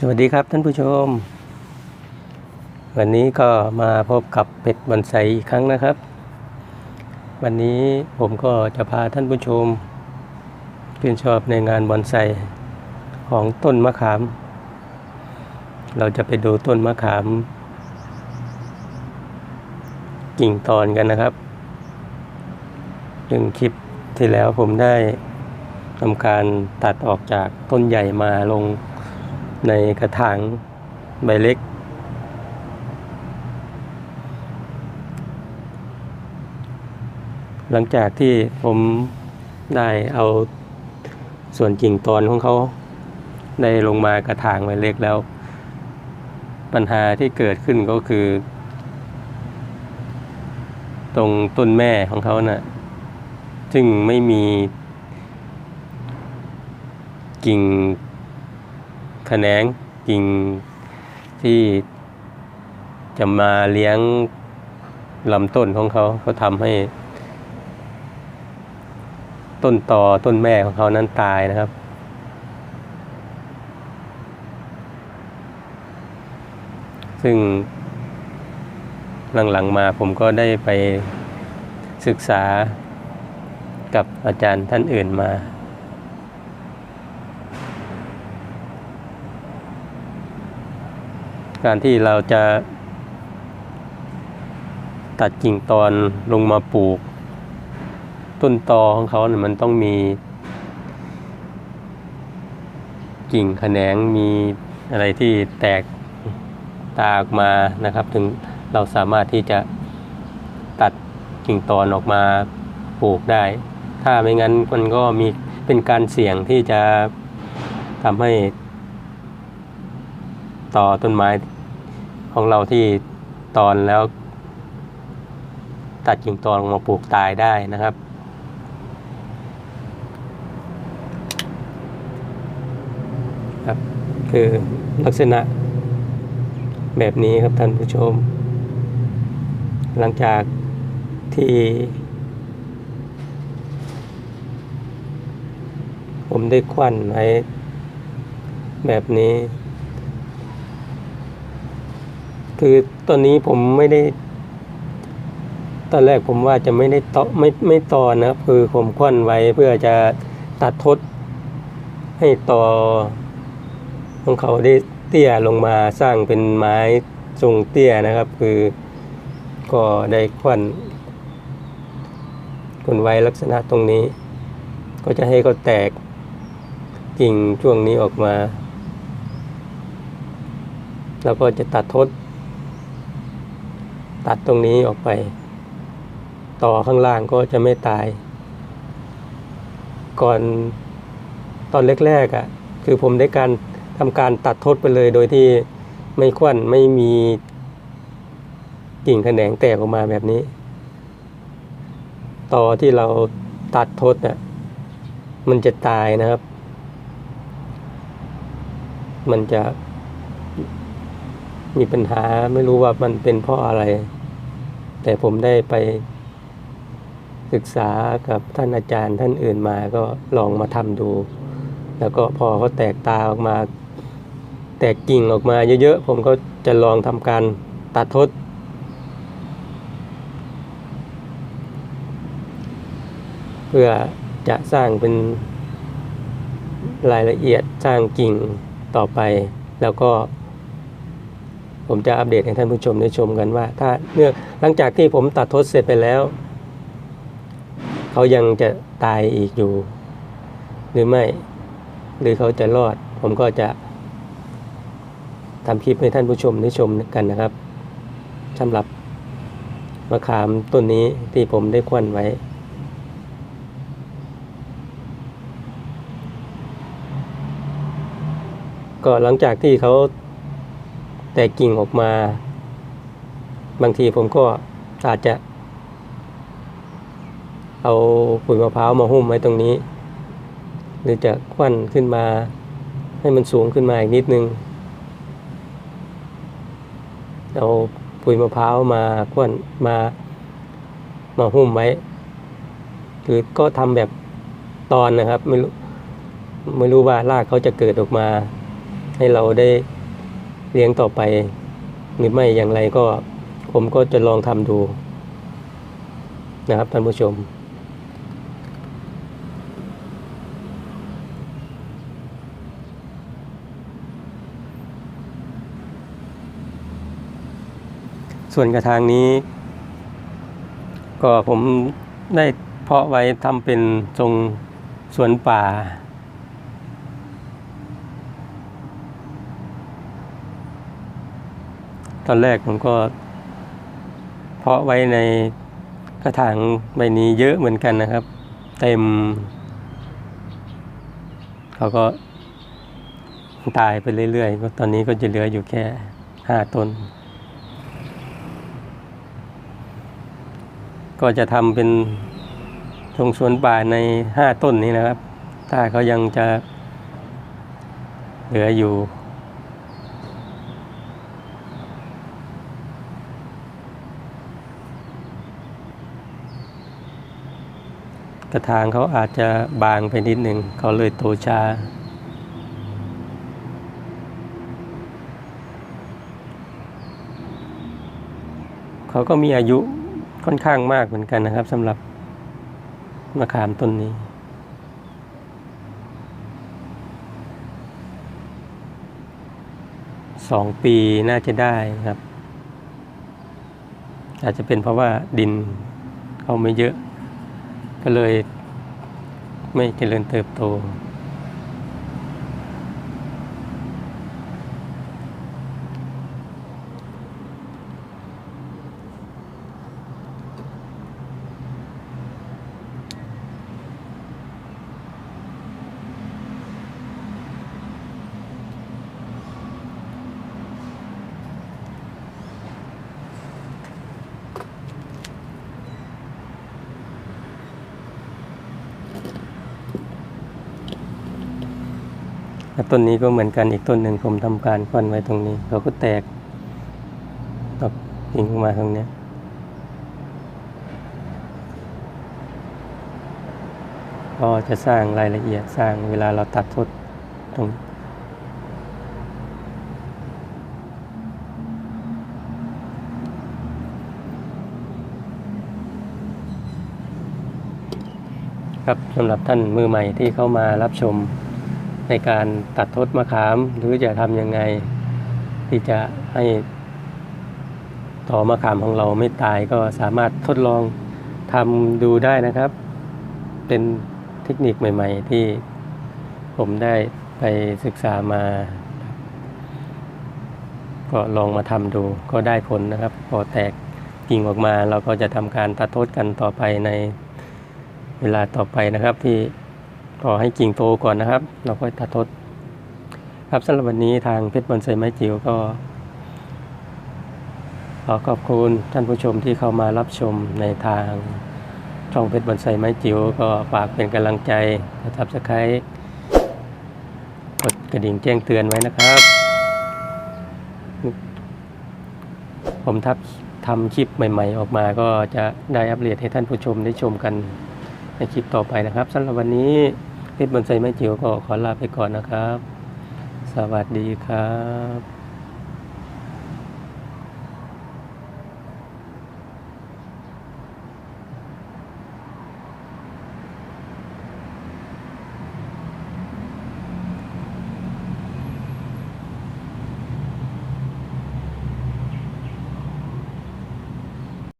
สวัสดีครับท่านผู้ชม วันนี้ก็มาพบกับเป็ดบันไซอีกครั้งนะครับ วันนี้ผมก็จะพาท่านผู้ชมชื่นชอบในงานบอนไซของต้นมะขาม เราจะไปดูต้นมะขาม กิ่งตอนกันนะครับซึ่งคลิปที่แล้วผมได้ทำการตัดออกจากต้นใหญ่มาลง ในกระถางใบเล็ก หลังจากที่ผมได้เอาส่วนกิ่งตอนของเขาได้ลงมากระถางใบเล็กแล้ว ปัญหาที่เกิดขึ้นก็คือ ตรงต้นแม่ของเขานะ่ะ ซึ่งไม่มีกิ่ง แขนงกิ่งที่จะมาเลี้ยงลำต้นของเขาเขาทำให้ ต้นต่อต้นแม่ของเขานั้นตายนะครับ ซึ่งหลังๆมาผมก็ได้ไปศึกษากับอาจารย์ท่านอื่นมา การที่เราจะ ตัดกิ่งตอนลงมาปลูก ต้นตอของเขาเนี่ยมันต้องมี กิ่งแขนงมีอะไรที่แตกตาออกมานะครับ ถึงเราสามารถที่จะตัดกิ่งตอนออกมาปลูกได้ ถ้าไม่งั้นมันก็มีเป็นการเสี่ยงที่จะทำให้ต่อต้นไม้ ของเราที่ตอนแล้ว ตัดกิ่งตอนมาปลูกตายได้นะครับ ครับ คือลักษณะแบบนี้ครับท่านผู้ชม หลังจากที่ ผมได้ควันไว้แบบนี้ คือตอนนี้ผมไม่ได้ ตอนแรกผมว่าจะไม่ได้ตอไม่ไม่ตอนนะครับ คือผมควนไว้เพื่อจะตัดทดให้ต่อของเขาได้เตี้ยลงมาสร้างเป็นไม้ทรงเตี้ยนะครับ คือก็ได้ควันคนไว้ลักษณะตรงนี้ ก็จะให้เขาแตกกิ่งช่วงนี้ออกมา แล้วก็จะตัดทด ตัดตรงนี้ออกไป ต่อข้างล่างก็จะไม่ตาย ก่อนตอนแรกๆอะ่ะ คือผมได้การทำการตัดทดไปเลยโดยที่ไม่ควันไม่มีกิ่งแขนงแตกออกมาแบบนี้ ต่อที่เราตัดทดน่ะมันจะตายนะครับ มันจะ มีปัญหาไม่รู้ว่ามันเป็นเพราะอะไร แต่ผมได้ไปศึกษากับท่านอาจารย์ท่านอื่นมาก็ลองมาทำดู แล้วก็พอเขาแตกตาออกมา แตกกิ่งออกมาเยอะๆ ผมก็จะลองทำการตัดทด เพื่อจะสร้างเป็นรายละเอียดสร้างกิ่งต่อไปแล้วก็ ผมจะอัปเดตให้ท่านผู้ชมได้ชมกันว่า ถ้าเนื่องหลังจากที่ผมตัดทดเสร็จไปแล้ว เขายังจะตายอีกอยู่ หรือไม่ หรือเขาจะรอด ผมก็จะทำคลิปให้ท่านผู้ชมได้ชมกันนะครับสำหรับมะขามต้นนี้ที่ผมได้ควันไว้ ก็หลังจากที่เขา แตกกิ่งออกมา บางทีผมก็อาจจะ เอาปุ๋ยมะพร้าวมาหุ้มไว้ตรงนี้ หรือจะควันขึ้นมา ให้มันสูงขึ้นมาอีกนิดนึง เอาปุ๋ยมะพร้าวมาควันมามาหุ้มไว้ คือก็ทำแบบตอนนะครับ ไม่รู้ไม่รู้ว่ารากเขาจะเกิดออกมา ให้เราได้ เลี้ยงต่อไป หรือไม่อย่างไรก็ผมก็จะลองทำดูนะครับท่านผู้ชม ส่วนกระถางนี้ ก็ผมได้เพาะไว้ทำเป็นทรงสวนป่า ตอนแรกผมก็ เพาะไว้ในกระถางใบนี้เยอะเหมือนกันนะครับ เต็ม เขาก็ตายไปเรื่อยๆก็ตอนนี้ก็จะเหลืออยู่แค่ห้าต้น ก็จะทำเป็นทรงสวนป่าในห้าต้นนี้นะครับ ถ้าเขายังจะเหลืออยู่ กระถางเขาอาจจะบางไปนิดหนึ่งเขาเลยโตช้า เขาก็มีอายุค่อนข้างมากเหมือนกันนะครับสำหรับมะขามต้นนี้สองปีน่าจะได้ครับ อาจจะเป็นเพราะว่าดินเขาไม่เยอะ ก็เลยไม่เจริญเติบโต ต้นนี้ก็เหมือนกันอีกต้นหนึ่งผมทำการฟันไว้ตรงนี้เขาก็แตกตกกิ่งออกมาตรงเนี้ยก็จะสร้างรายละเอียดสร้างเวลาเราตัดทดตรงครับสำหรับท่านมือใหม่ที่เข้ามารับชม ในการตัดทดมะขาม หรือจะทำยังไง ที่จะให้ต่อมะขามของเราไม่ตายก็สามารถทดลองทำดูได้นะครับ เป็นเทคนิคใหม่ ๆ ที่ผมได้ไปศึกษามา ก็ลองมาทำดูก็ได้ผลนะครับ พอแตกกิ่งออกมาเราก็จะทำการตัดทดกันต่อไปในเวลาต่อไปนะครับที่ ขอให้กิ่งโตก่อนนะครับ เราค่อยตัดทด ครับสำหรับวันนี้ทางเพชรบอลไซไม้จิ๋วก็ ขอขอบคุณท่านผู้ชมที่เข้ามารับชมในทางช่องเพชรบอลไซไม้จิ๋วก็ฝากเป็นกำลังใจกดซับสไครต์กดกระดิ่งแจ้งเตือนไว้นะครับ ผมทับทำคลิปใหม่ๆ ออกมาก็จะได้อัปเดตให้ท่านผู้ชมได้ชมกันในคลิปต่อไปนะครับสำหรับวันนี้ เพชรบนไซไม้จิ๋วก็ขอลาไปก่อนนะครับ สวัสดีครับ